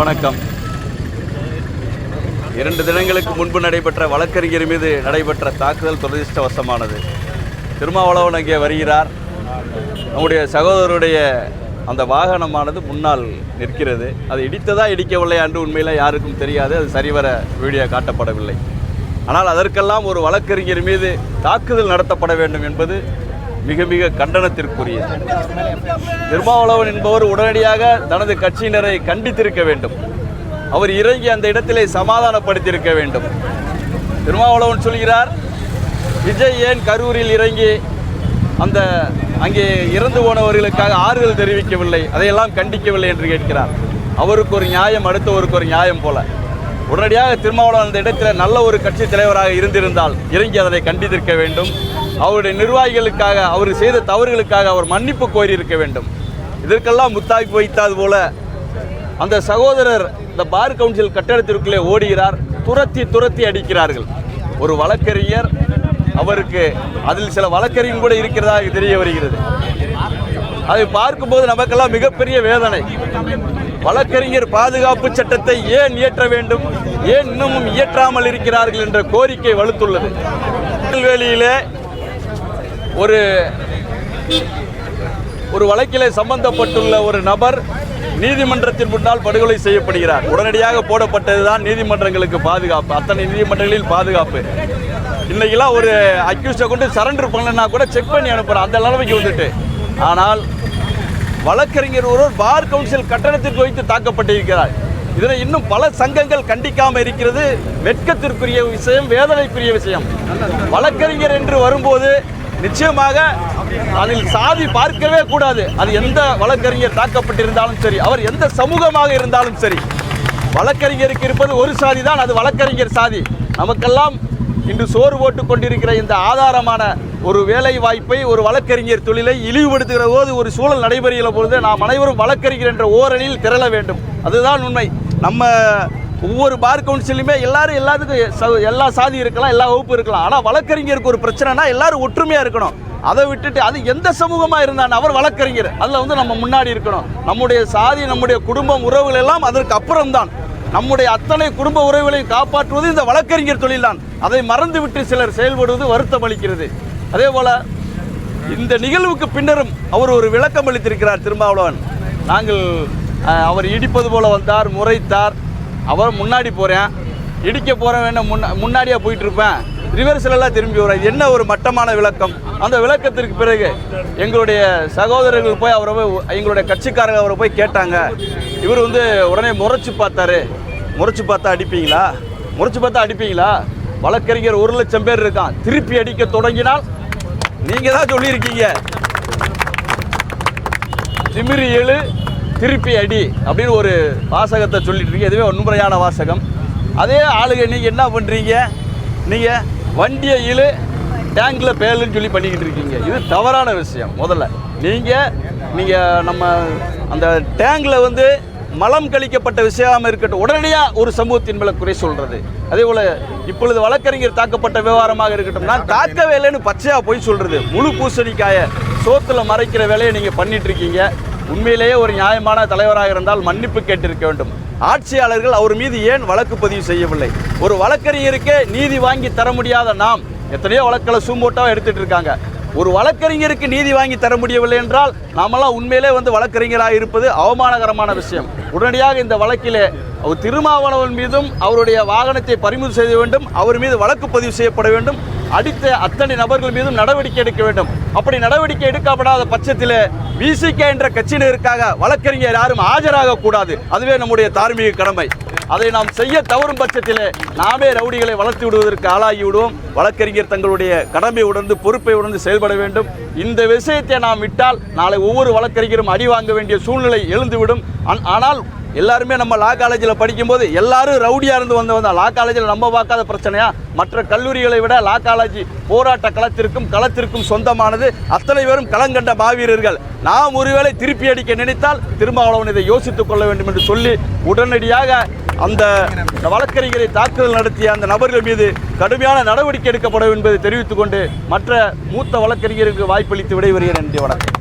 வணக்கம். இரண்டு தினங்களுக்கு முன்பு நடைபெற்ற வழக்கறிஞர் மீது நடைபெற்ற தாக்குதல் துரதிருஷ்டவசமானது. திருமாவளவன் அங்கே வருகிறார். நம்முடைய சகோதரருடைய அந்த வாகனமானது முன்னால் நிற்கிறது. அது இடித்ததா இடிக்கவில்லை என்று உண்மையில் யாருக்கும் தெரியாது. அது சரிவர வீடியோ காட்டப்படவில்லை. ஆனால் அதற்கெல்லாம் ஒரு வழக்கறிஞர் மீது தாக்குதல் நடத்தப்பட வேண்டும் என்பது மிக மிக கண்டனத்திற்குரியது. திருமாவளவன் என்பவர் உடனடியாக தனது கட்சியினரை கண்டித்திருக்க வேண்டும். அவர் இறங்கி அந்த இடத்திலே சமாதானப்படுத்தியிருக்க வேண்டும். திருமாவளவன் சொல்கிறார் விஜய் ஏன் கரூரில் இறங்கி அந்த அங்கே இறந்து போனவர்களுக்காக ஆறுதல் தெரிவிக்கவில்லை? அதையெல்லாம் கண்டிக்கவில்லை என்று கேட்கிறார். அவருக்கு ஒரு நியாயம் அடுத்தவருக்கு ஒரு நியாயம் போல. உடனடியாக திருமாவளவன் அந்த இடத்தில் நல்ல ஒரு கட்சி தலைவராக இருந்திருந்தால் இறங்கி அதனை கண்டித்திருக்க வேண்டும். அவருடைய நிர்வாகிகளுக்காக அவர் செய்த தவறுகளுக்காக அவர் மன்னிப்பு கோரியிருக்க வேண்டும். இதற்கெல்லாம் முத்தாக்கி வைத்தாது போல அந்த சகோதரர் இந்த பார் கவுன்சில் கட்டடத்திற்குள்ளே ஓடுகிறார். துரத்தி துரத்தி அடிக்கிறார்கள். ஒரு வழக்கறிஞர் அவருக்கு அதில் சில வழக்கறிஞர் கூட இருக்கிறதாக தெரிய வருகிறது. அதை பார்க்கும்போது நமக்கெல்லாம் மிகப்பெரிய வேதனை. வழக்கறிஞர் பாதுகாப்பு சட்டத்தை ஏன் இயற்ற வேண்டும்? ஏன் இன்னமும் இயற்றாமல் இருக்கிறார்கள் என்ற கோரிக்கை வலுத்துள்ளது. திருநெல்வேலியிலே ஒரு ஒரு வழக்கிலே சம்பந்தப்பட்டுள்ள ஒரு நபர் நீதிமன்றத்தின் முன்னால் படுகொலை செய்யப்படுகிறார். உடனடியாக போடப்பட்டதுதான் நீதிமன்றங்களுக்கு பாதுகாப்பு. அத்தனை நீதிமன்றங்களில் பாதுகாப்பு. இன்னைக்கெல்லாம் ஒரு அக்யூஸ்டை கொண்டு சரண்டர் பண்ணலன்னா கூட செக் பண்ணி அனுப்புகிறேன் அந்த நிலைமைக்கு வந்துட்டு. ஆனால் வழக்கறிஞர் ஒருவர் பார் கவுன்சில் கட்டணத்திற்கு வைத்து தாக்கப்பட்டிருக்கிறார். இதனை இன்னும் பல சங்கங்கள் கண்டிக்காம இருக்கிறது. வெட்கத்திற்குரிய விஷயம் வேதனைக்குரிய விஷயம். வழக்கறிஞர் என்று வரும்போது நிச்சயமாக அதில் சாதி பார்க்கவே கூடாது. அது எந்த வழக்கறிஞர் தாக்கப்பட்டிருந்தாலும் சரி அவர் எந்த சமூகமாக இருந்தாலும் சரி. வழக்கறிஞருக்கு இருப்பது ஒரு சாதி தான் அது வழக்கறிஞர் சாதி. நமக்கெல்லாம் இன்று சோறு போட்டு கொண்டிருக்கிற இந்த ஆதாரமான ஒரு வேலை வாய்ப்பை ஒரு வழக்கறிஞர் தொழிலை இழிவுபடுத்துகிற போது ஒரு சூழல் நடைபெறுகிற பொழுது நாம் அனைவரும் வழக்கறிஞர் என்ற ஓரணியில் திரள வேண்டும். அதுதான் உண்மை. நம்ம ஒவ்வொரு பார் கவுன்சிலுமே எல்லாரும் எல்லாத்துக்கும் எல்லா சாதி இருக்கலாம் எல்லா வகுப்பு இருக்கலாம். ஆனால் வழக்கறிஞருக்கு ஒரு பிரச்சனைனா எல்லாரும் ஒற்றுமையாக இருக்கணும். அதை விட்டுட்டு அது எந்த சமூகமாக இருந்தாலும் அவர் வழக்கறிஞர். அதில் வந்து நம்ம முன்னாடி இருக்கணும். நம்முடைய சாதி நம்முடைய குடும்பம் உறவுகள் எல்லாம் அதற்கு அப்புறம்தான். நம்முடைய அத்தனை குடும்ப உறவுகளையும் காப்பாற்றுவது இந்த வழக்கறிஞர் தொழில்தான். அதை மறந்துவிட்டு சிலர் செயல்படுவது வருத்தம் அளிக்கிறது. அதே போல் இந்த நிகழ்வுக்கு பின்னரும் அவர் ஒரு விளக்கம் அளித்திருக்கிறார் திருமாவளவன். நாங்கள் அவர் இடிப்பது போல் வந்தார் முறைத்தார். அவர் முன்னாடி போகிறேன் இடிக்க போகிறேன் வேணும் முன்னா முன்னாடியே போயிட்டு இருப்பேன் ரிவர்ஸில் திரும்பி வரேன் என்ன ஒரு மட்டமான விளக்கம். அந்த விளக்கத்திற்கு பிறகு எங்களுடைய சகோதரர்கள் போய் அவரை போய் எங்களுடைய கட்சிக்காரங்க அவரை போய் கேட்டாங்க. இவர் வந்து உடனே முறைச்சு பார்த்தாரு. முறைச்சு பார்த்தா அடிப்பீங்களா? முறைச்சு பார்த்தா அடிப்பீங்களா? வழக்கறிஞர் ஒரு லட்சம் பேர் இருக்கான். திருப்பி அடிக்க தொடங்கினால் நீங்க தான் சொல்லியிருக்கீங்க. திமிரி எழு திருப்பி அடி அப்படின்னு ஒரு வாசகத்தை சொல்லிட்டு இருக்கீங்க. இதுவே உண்மையான வாசகம். அதே ஆளுங்க நீங்க என்ன பண்றீங்க? நீங்க வண்டியை இழு டேங்கில் பேலுன்னு சொல்லி பண்ணிக்கிட்டு இருக்கீங்க. இது தவறான விஷயம் முதல்ல. நீங்கள் நீங்கள் நம்ம அந்த டேங்கில் வந்து மலம் கழிக்கப்பட்ட விஷயமாக இருக்கட்டும் உடனடியாக ஒரு சமூகத்தின் மேல குறை சொல்றது. அதே போல இப்பொழுது வழக்கறிஞர் தாக்கப்பட்ட விவகாரமாக இருக்கட்டும் நான் தாக்கவே இல்லைன்னு பச்சையாக போய் சொல்றது. முழு பூசணிக்காய சோத்துல மறைக்கிற வேலையை நீங்க பண்ணிட்டு இருக்கீங்க உண்மையிலேயே ஒரு நியாயமான தலைவராக இருந்தால் மன்னிப்பு கேட்டிருக்க வேண்டும். ஆட்சியாளர்கள் அவர் மீது ஏன் வழக்கு பதிவு செய்யவில்லை? ஒரு வழக்கறிஞருக்கே நீதி வாங்கி தர முடியாத நாம் எத்தனையோ வழக்கில் சூம்போட்டாக எடுத்துட்டு இருக்காங்க. ஒரு வழக்கறிஞருக்கு நீதி வாங்கி தர முடியவில்லை என்றால் நாமெல்லாம் உண்மையிலே வந்து வழக்கறிஞராக இருப்பது அவமானகரமான விஷயம். உடனடியாக இந்த வழக்கிலே திருமாவளவன் மீதும் அவருடைய வாகனத்தை பறிமுதல் செய்ய வேண்டும் அவர் மீது வழக்கு பதிவு செய்யப்பட வேண்டும். அடித்த அத்தனை நபர்கள் மீதும் நடவடிக்கை எடுக்க வேண்டும். அப்படி நடவடிக்கை எடுக்கப்படாத பட்சத்தில் விசிகே என்ற கட்சியினருக்காக வழக்கறிஞர் யாரும் ஆஜராக கூடாது அதுவே நம்முடைய தார்மீக கடமை. அதை நாம் செய்ய தவறும் பட்சத்தில் நாமே ரவுடிகளை வளர்த்து விடுவதற்கு ஆளாகி விடுவோம். வழக்கறிஞர் தங்களுடைய கடமை உணர்ந்து பொறுப்பை உணர்ந்து செயல்பட வேண்டும். இந்த விஷயத்தை நாம் விட்டால் நாளை ஒவ்வொரு வழக்கறிஞரும் அடி வாங்க வேண்டிய சூழ்நிலை எழுந்துவிடும். ஆனால் எல்லாருமே நம்ம லா காலேஜில் படிக்கும்போது எல்லாரும் ரவுடியாக இருந்து வந்து வந்தால் லா காலேஜில் நம்ம பார்க்காத பிரச்சனையா? மற்ற கல்லூரிகளை விட லா காலேஜ் போராட்ட களத்திற்கும் களத்திற்கும் சொந்தமானது. அத்தனை பேரும் களங்கண்ட மாவீரர்கள். நாம் ஒருவேளை திருப்பி அடிக்க நினைத்தால் திருமாவளவன் இதை யோசித்துக் கொள்ள வேண்டும் என்று சொல்லி உடனடியாக அந்த வழக்கறிஞரை தாக்குதல் நடத்திய அந்த நபர்கள் மீது கடுமையான நடவடிக்கை எடுக்கப்படும் என்பதை தெரிவித்துக் கொண்டு மற்ற மூத்த வழக்கறிஞருக்கு வாய்ப்பளித்து விடைபெறுகிறேன். நன்றி வணக்கம்.